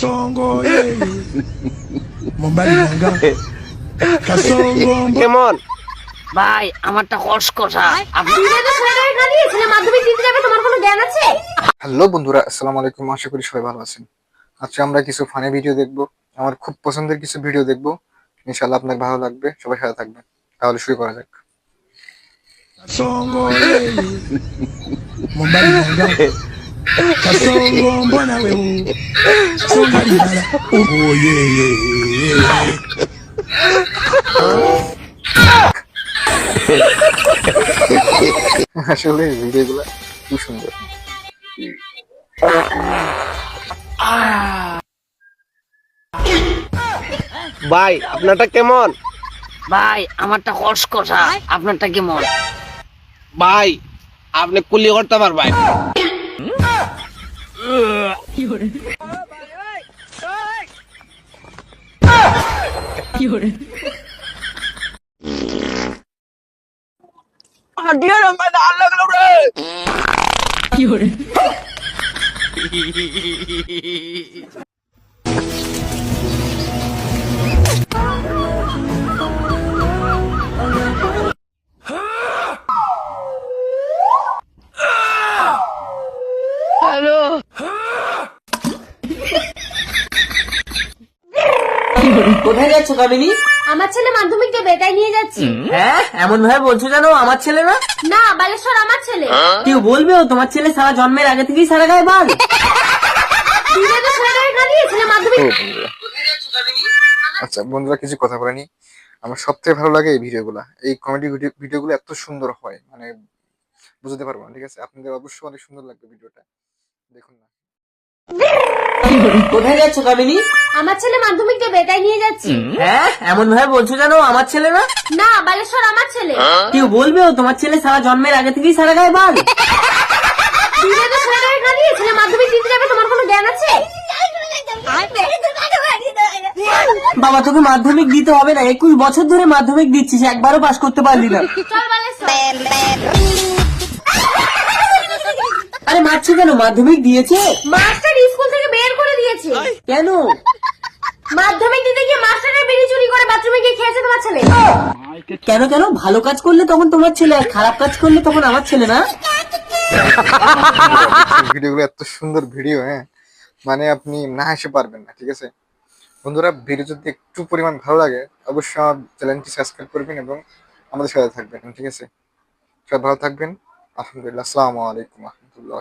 Songo. Mombali manga. Kasongo, mbo- কেমন? ভাই আমারটা খালি ছেলে মাধ্যমিক দিতে যাবে তোমার কোনো জ্ঞান আছে? হ্যালো বন্ধুরা আসসালামু আলাইকুম আশা করি সবাই ভালো আছেন। আজকে আমরা কিছু ফানি ভিডিও দেখব আমার খুব পছন্দের কিছু ভিডিও দেখব। ইনশাআল্লাহ আপনার ভালো লাগবে সবাই সাথে থাকবেন। তাহলে শুরু করা যাক। Manga. Kasongo, mbona wewe. Songa libala. Oh, yeah, yeah, yeah. আসলে ভিডিওগুলো খুব সুন্দর ভাই আপনারটা কেমন ভাই আমারটা কসকসা আপনারটা কেমন ভাই আপনি কুলি করতে পারবেন হাটিয়ার আমার দাঁড় লাগল রে কি কোথায় যাচ্ছ কামিনী? আমার ছেলে মাধ্যমিক দেবে তাই নিয়ে যাচ্ছি। হ্যাঁ এমন ভাবে বলছো জানো আমার ছেলে না? না বালেশ্বর আমার ছেলে। কেউ বলবে ও তোমার ছেলে সারা জন্মের আগে থেকেই সারা গায়ে বাল? আচ্ছা বন্ধুরা কিছু কথা বলে নি। আমার সব থেকে ভালো লাগে এই ভিডিও ভিডিওগুলো। এই কমেডি ভিডিওগুলো এত সুন্দর হয় মানে বুঝতে পারব না ঠিক আছে? আপনাদের অবশ্যই অনেক সুন্দর লাগবে ভিডিওটা। দেখুন না। কোথায় যাচ্ছ কামিনী? আমার ছেলে মাধ্যমিক দেবে তাই নিয়ে যাচ্ছি। হ্যাঁ এমন ভাবে বলছো জানো আমার ছেলে না? না বালেশ্বর আমার ছেলে। কেউ বলবে ও তোমার ছেলে সারা জন্মের আগে থেকেই সারা গায়ে বাল? তুই তো ছেলেটাকে খালি ছেলে মাধ্যমিক দিতে যাবে তোমার কোনো জ্ঞান আছে? বাবা তোকে মাধ্যমিক দিতে হবে না একুশ বছর ধরে মাধ্যমিক দিচ্ছিস একবারও পাশ করতে পারলি না। আরে মারছো কেন? মাধ্যমিক দিয়েছে? মাস্টার করে কেন? মাধ্যমিক দিতে গিয়ে মাস্টারের বিড়ি চুরি করে বাথরুমে গিয়ে খেয়েছে তোমার ছেলে? কেন কেন? ভালো কাজ করলে তখন তোমার ছেলে আর খারাপ কাজ করলে তখন আমার ছেলে না? ভিডিওগুলো এত সুন্দর ভিডিও হ্যাঁ? মানে আপনি না হেসে পারবেন না ঠিক আছে? বন্ধুরা ভিডিও যদি একটু পরিমাণ ভালো লাগে অবশ্যই আমার চ্যানেলটি সাবস্ক্রাইব করবেন এবং আমাদের সাথে থাকবেন ঠিক আছে? সবাই ভালো থাকবেন। আলহামদুলিল্লাহ। আসসালামু আলাইকুম রহমতুল্লাহ